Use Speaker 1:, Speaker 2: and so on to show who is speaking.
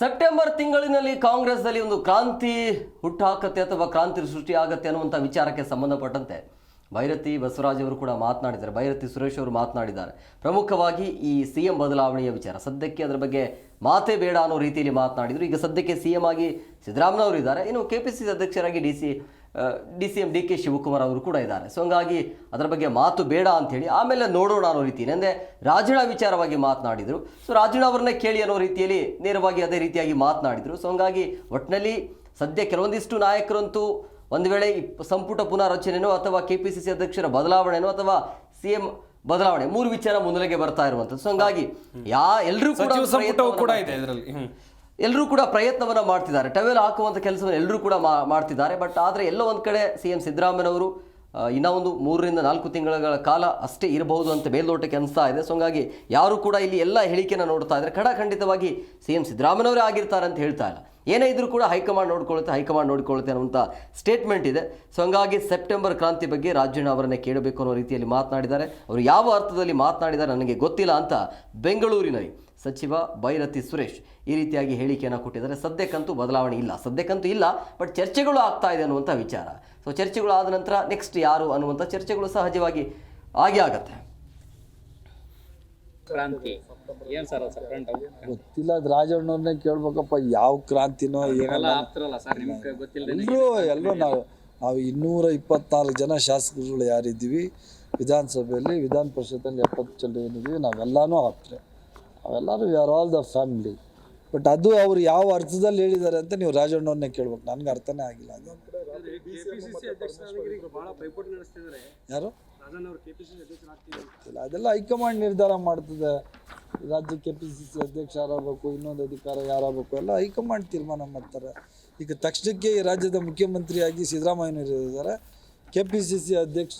Speaker 1: September ತಿಂಗಳಿನಲ್ಲಿ ಕಾಂಗ್ರೆಸ್ನಲ್ಲಿ ಒಂದು ಕ್ರಾಂತಿ ಹುಟ್ಟಾಕತ್ತೆ ಅಥವಾ ಕ್ರಾಂತಿ ಸೃಷ್ಟಿ ಆಗತ್ತೆ ಅನ್ನುವಂಥ ವಿಚಾರಕ್ಕೆ ಸಂಬಂಧಪಟ್ಟಂತೆ ಭೈರತಿ ಬಸವರಾಜ್ ಅವರು ಕೂಡ ಮಾತನಾಡಿದ್ದಾರೆ. ಭೈರತಿ ಸುರೇಶ್ ಅವರು ಮಾತನಾಡಿದ್ದಾರೆ. ಪ್ರಮುಖವಾಗಿ ಈ ಸಿ ಎಂ ಬದಲಾವಣೆಯ ವಿಚಾರ. ಸದ್ಯಕ್ಕೆ ಅದರ ಬಗ್ಗೆ ಮಾತೇ ಬೇಡ ಅನ್ನೋ ರೀತಿಯಲ್ಲಿ ಮಾತನಾಡಿದರು. ಈಗ ಸದ್ಯಕ್ಕೆ ಸಿ ಎಂ ಆಗಿ ಸಿದ್ದರಾಮಯ್ಯವರು ಇದ್ದಾರೆ. ಇನ್ನು ಕೆ ಪಿ ಸಿ ಅಧ್ಯಕ್ಷರಾಗಿ D C D C M D K Shivakumar ಅವರು ಕೂಡ ಇದ್ದಾರೆ. ಸೊ ಹಂಗಾಗಿ ಅದರ ಬಗ್ಗೆ ಮಾತು ಬೇಡ ಅಂಥೇಳಿ ಆಮೇಲೆ ನೋಡೋಣ ಅನ್ನೋ ರೀತಿ. ಅಂದರೆ ರಾಜೀನಾಮೆ ವಿಚಾರವಾಗಿ ಮಾತನಾಡಿದರು. ಸೊ ರಾಜೀನಾಮೆ ಕೇಳಿ ಅನ್ನೋ ರೀತಿಯಲ್ಲಿ ನೇರವಾಗಿ ಅದೇ ರೀತಿಯಾಗಿ ಮಾತನಾಡಿದರು. ಸೊ ಹಂಗಾಗಿ ಒಟ್ಟಿನಲ್ಲಿ ಸದ್ಯ ಕೆಲವೊಂದಿಷ್ಟು ನಾಯಕರಂತೂ ಒಂದು ವೇಳೆ ಸಂಪುಟ ಪುನಾರಚನೆಯೋ ಅಥವಾ ಕೆ ಪಿ ಸಿ ಸಿ ಅಧ್ಯಕ್ಷರ ಬದಲಾವಣೆನೋ ಅಥವಾ ಸಿ ಎಂ ಬದಲಾವಣೆ ಮೂರು ವಿಚಾರ ಮುನ್ನೆಲೆಗೆ ಬರ್ತಾ ಇರುವಂಥದ್ದು. ಸೊ ಹಂಗಾಗಿ ಯಾ ಎಲ್ಲರೂ ಕೂಡ
Speaker 2: ಇದೆ ಇದರಲ್ಲಿ.
Speaker 1: ಎಲ್ಲರೂ ಕೂಡ ಪ್ರಯತ್ನವನ್ನು ಮಾಡ್ತಿದ್ದಾರೆ. ಟವೆಲ್ ಹಾಕುವಂಥ ಕೆಲಸವನ್ನು ಎಲ್ಲರೂ ಕೂಡ ಮಾಡ್ತಿದ್ದಾರೆ. ಬಟ್ ಆದರೆ ಎಲ್ಲೋ ಒಂದು ಕಡೆ ಸಿ ಎಂ ಸಿದ್ದರಾಮಯ್ಯನವರು ಇನ್ನೂ ಒಂದು ಮೂರರಿಂದ ನಾಲ್ಕು ತಿಂಗಳ ಕಾಲ ಅಷ್ಟೇ ಇರಬಹುದು ಅಂತ ಮೇಲ್ನೋಟಕ್ಕೆ ಅನಿಸ್ತಾ ಇದೆ. ಸೊ ಹಂಗಾಗಿ ಯಾರು ಕೂಡ ಇಲ್ಲಿ ಎಲ್ಲ ಹೇಳಿಕೆಯನ್ನು ನೋಡ್ತಾ ಇದ್ದಾರೆ ಖಂಡಿತವಾಗಿ ಸಿ ಎಂ ಸಿದ್ದರಾಮಯ್ಯನವರೇ ಆಗಿರ್ತಾರೆ ಅಂತ ಹೇಳ್ತಾ ಇಲ್ಲ. ಏನೇ ಇದ್ರೂ ಕೂಡ ಹೈಕಮಾಂಡ್ ನೋಡ್ಕೊಳ್ಳುತ್ತೆ ಹೈಕಮಾಂಡ್ ನೋಡ್ಕೊಳ್ಳುತ್ತೆ ಅನ್ನುವಂಥ ಸ್ಟೇಟ್ಮೆಂಟ್ ಇದೆ. ಸೊ ಹಂಗಾಗಿ ಸೆಪ್ಟೆಂಬರ್ ಕ್ರಾಂತಿ ಬಗ್ಗೆ ರಾಜಣ್ಣ ಅವರನ್ನೇ ಕೇಳಬೇಕು ಅನ್ನೋ ರೀತಿಯಲ್ಲಿ ಮಾತನಾಡಿದ್ದಾರೆ. ಅವರು ಯಾವ ಅರ್ಥದಲ್ಲಿ ಮಾತನಾಡಿದ್ದಾರೆ ನನಗೆ ಗೊತ್ತಿಲ್ಲ ಅಂತ ಬೆಂಗಳೂರಿನಲ್ಲಿ ಸಚಿವ ಬೈರತಿ ಸುರೇಶ್ ಈ ರೀತಿಯಾಗಿ ಹೇಳಿಕೆಯನ್ನು ಕೊಟ್ಟಿದ್ದಾರೆ. ಸದ್ಯಕ್ಕಂತೂ ಬದಲಾವಣೆ ಇಲ್ಲ. ಸದ್ಯಕ್ಕಂತೂ ಇಲ್ಲ ಬಟ್ ಚರ್ಚೆಗಳು ಆಗ್ತಾ ಇದೆ ಅನ್ನುವಂಥ ವಿಚಾರ. ಸೊ ಚರ್ಚೆಗಳು ಆದ ನಂತರ ನೆಕ್ಸ್ಟ್ ಯಾರು ಅನ್ನುವಂಥ ಚರ್ಚೆಗಳು ಸಹಜವಾಗಿ ಆಗೇ ಆಗತ್ತೆ.
Speaker 3: ಕ್ರಾಂತಿ. ಏನ್ ಸರ್ ಅದು ಫ್ರಂಟ್
Speaker 4: ಗೊತ್ತಿಲ್ಲ ಅದು ರಾಜಣ್ಣವ್ರನ್ನೇ ಕೇಳ್ಬೇಕಪ್ಪ ಯಾವ ಕ್ರಾಂತಿನೋ ಏನಲ್ಲ ಎಲ್ಲರೂ ಎಲ್ಲರೂ ನಾವು ನಾವು ಇನ್ನೂರ ಇಪ್ಪತ್ನಾಲ್ಕು ಜನ ಶಾಸಕರುಗಳು ಯಾರಿದ್ದೀವಿ ವಿಧಾನಸಭೆಯಲ್ಲಿ ವಿಧಾನ ಪರಿಷತ್ತಲ್ಲಿ ಎಪ್ಪತ್ತು ಜನ ಏನಿದ್ದೀವಿ ನಾವೆಲ್ಲನೂ ಆಪ್ತರೆ ನಾವೆಲ್ಲರೂ we are all the family but ಅದು ಅವರು ಯಾವ ಅರ್ಥದಲ್ಲಿ ಹೇಳಿದ್ದಾರೆ ಅಂತ ನೀವು ರಾಜಣ್ಣವನ್ನೇ ಕೇಳ್ಬೇಕು. ನನಗೆ ಅರ್ಥನೇ ಆಗಿಲ್ಲ ಅದು. ಯಾರು? ಅದೆಲ್ಲ ಹೈಕಮಾಂಡ್ ನಿರ್ಧಾರ ಮಾಡ್ತದೆ. ರಾಜ್ಯ ಕೆ ಪಿ ಸಿ ಸಿ ಅಧ್ಯಕ್ಷ ಯಾರಾಗಬೇಕು, ಇನ್ನೊಂದು ಅಧಿಕಾರ ಯಾರಾಗಬೇಕು, ಎಲ್ಲ ಹೈಕಮಾಂಡ್ ತೀರ್ಮಾನ ಮಾಡ್ತಾರೆ. ಈಗ ತಕ್ಷಣಕ್ಕೆ ಈ ರಾಜ್ಯದ ಮುಖ್ಯಮಂತ್ರಿಯಾಗಿ ಸಿದ್ದರಾಮಯ್ಯನವರು ಇದ್ದಾರೆ. ಕೆ ಪಿ ಸಿ ಸಿ ಅಧ್ಯಕ್ಷ